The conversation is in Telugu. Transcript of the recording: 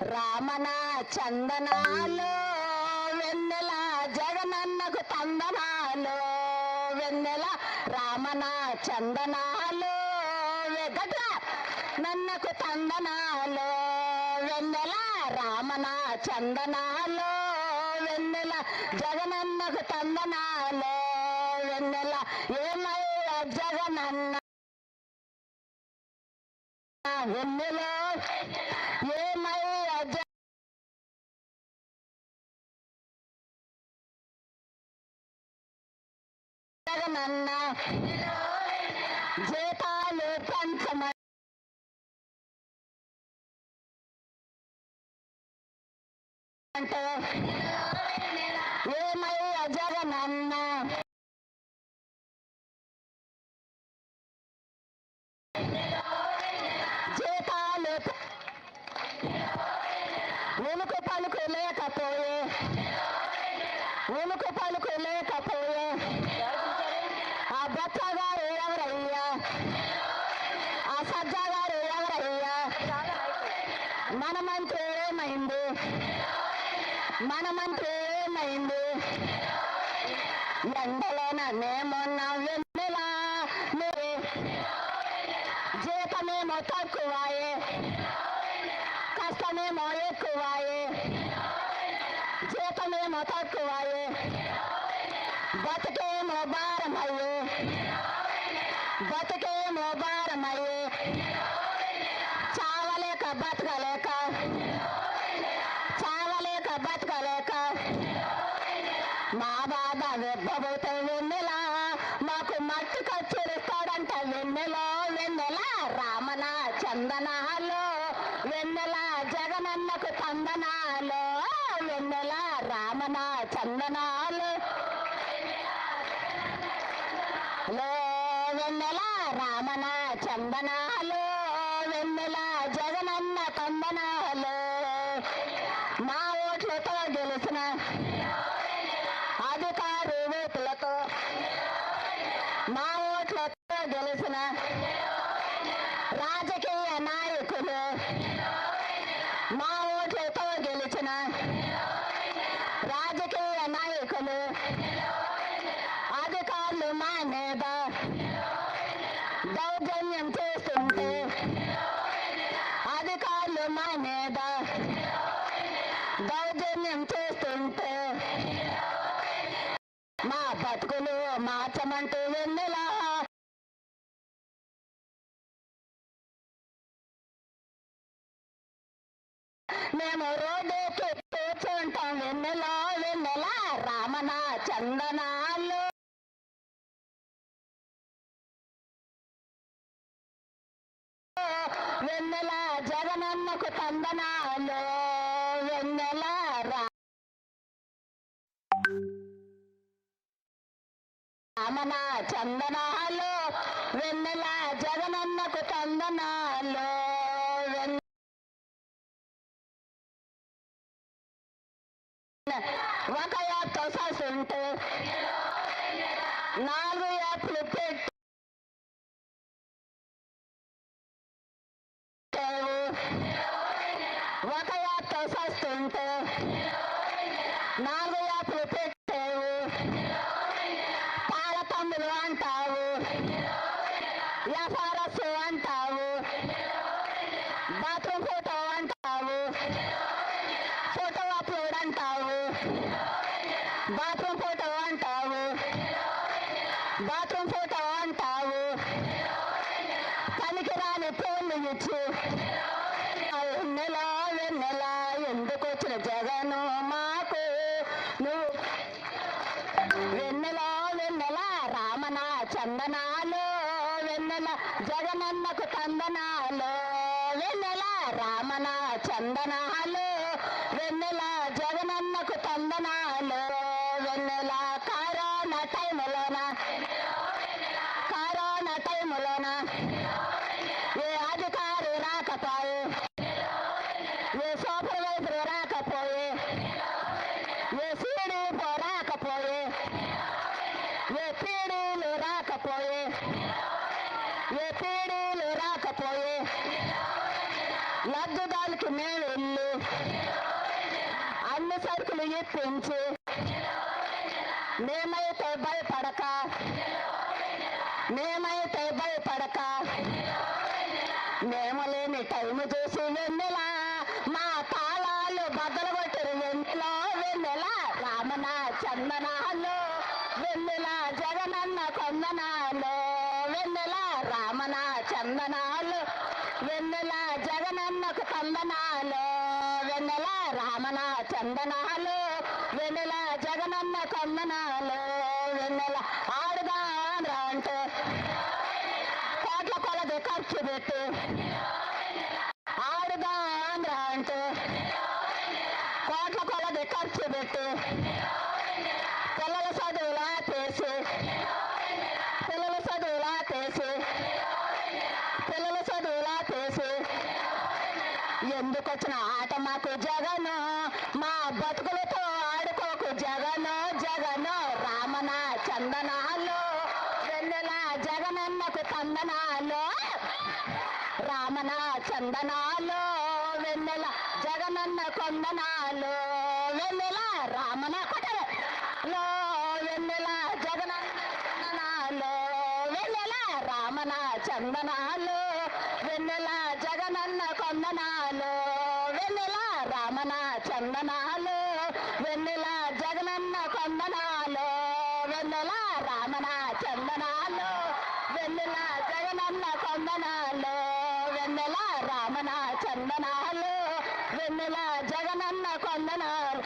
రామన చందనాలు వెన్నెల జగనన్నకు తందనాలు వెన్నెల రామన చందనాలు వెగట నన్నకు తందనాలు వెన్నెల రామన చందనాలు వెన్నెల జగనన్నకు తందనాలు వెన్నెల ఏమయ్య జగనన్న? వెన్నెలో ఏమయ్య జగనన్న జీతాలు పంచమ అంటే ఏమయ్య జగనన్న? జీతాలు ఉనుకు పలుకు లేకపోయే ఉనుకు పలుకు మన మంత్రి ఏమైంది ఎండలోన నేమొన్న వెన్నెలా? మీరు జీతమేమో తక్కువాయే కష్టమేమో ఎక్కువాయే జీతమేమో తక్కువాయే బతుకేమో భారమయ్యే బతుకేమో భారమయ్యే. చావలేక బతకలేక బాధ వెన్నెల మాకు మట్టు కచ్చేస్తాడంట వెన్నెల వెన్నెల రామన చందనాలో వెన్నెల జగనన్నకు చందనాలో వెన్నెల రామన చందనాలు. వెన్నెల రామన చందనాలు వెన్నెల జగనన్న తందనాలు మా ఓట్లతో గెలిచిన దౌర్జన్యం చేస్తుంటే మా బతుకులు మార్చమంటూ వెన్నెలా మేము రోడ్డు కూర్చుంటాం వెన్నెలా వెన్నెలా రామన చందనాలు వెన్నెల జగనన్నకు తందనాలు వెన్నెల రామన చందనాలు వెన్నెల జగనన్నకు తందనాలు ఒక యాప్ ఉంటే నాలుగు యాప్లు పెట్టి Yeah. ಪಡೆಯುವಂತೆ ನಾಲ್ವೆಯ ಪೇಟೆವು ತಾಳತಂಬುಲು ಅಂತಾವು ವ್ಯಾಪಾರಸ್ಸು ಅಂತಾವು ಬಾತ್ರೂಮ್ ಫೋಟೋ ಅಂತಾವು ಫೋಟೋ ಅಪ್ಲೋಡ್ ಅಂತಾವು ಬಾತ್ರೂಮ್ వందనాలు చందనాలు వెన్నెల జగనన్నకు తందనాలు వెన్నెల రామన చందనాలు వెన్నెల జగనన్నకు తందనాలు పీడీలు రాకపోయే అన్ని సరుకులు ఇప్పించి మేమైతే భయపడక. మేమైతే భయపడక. మేము లేని టైం చూసి వెన్నెల? మా తాళాలు బద్దలు కొట్టరు వెన్నెలో. వెన్నెల? రామన చందనాలు. వెన్నెల జగనన్న కొందనాలు. వెన్నెల రామన చందనాలు వెన్నెల జగనన్నకు కందనాలు వెన్నెల రామన చందనాలు వెన్నెల జగనన్న కందనాలు వెన్నెల ఆడుగా అంటే కోట్ల కొలది ఖర్చు పెట్టి ఆడుగా ఆంధ్ర అంటే కోట్ల కొలది ఖర్చు పెట్టి ఆట మాకు జగను మా బతుకులతో ఆడుకోకు జగను జగను రామన చందనాలు వెన్నెల జగనన్నకు చందనాలు రామన చందనాలు వెన్నెల జగనన్న కొందనాలు. వెన్నెల రామన కొట్టరు వెన్నెల జగనన్న చందనాలు వెన్నెల రామన చందనాలు వెన్నెల జగనన్న కొందనాలు. వెన్నెల రామన చందనాలు వెన్నెల జగనన్న కొందనాలు వెన్నెల రామన చందనాలు వెన్నెల జగనన్న కొందనాలు వెన్నెల రామన చందనాలు వెన్నెల జగనన్న కొందనాలు.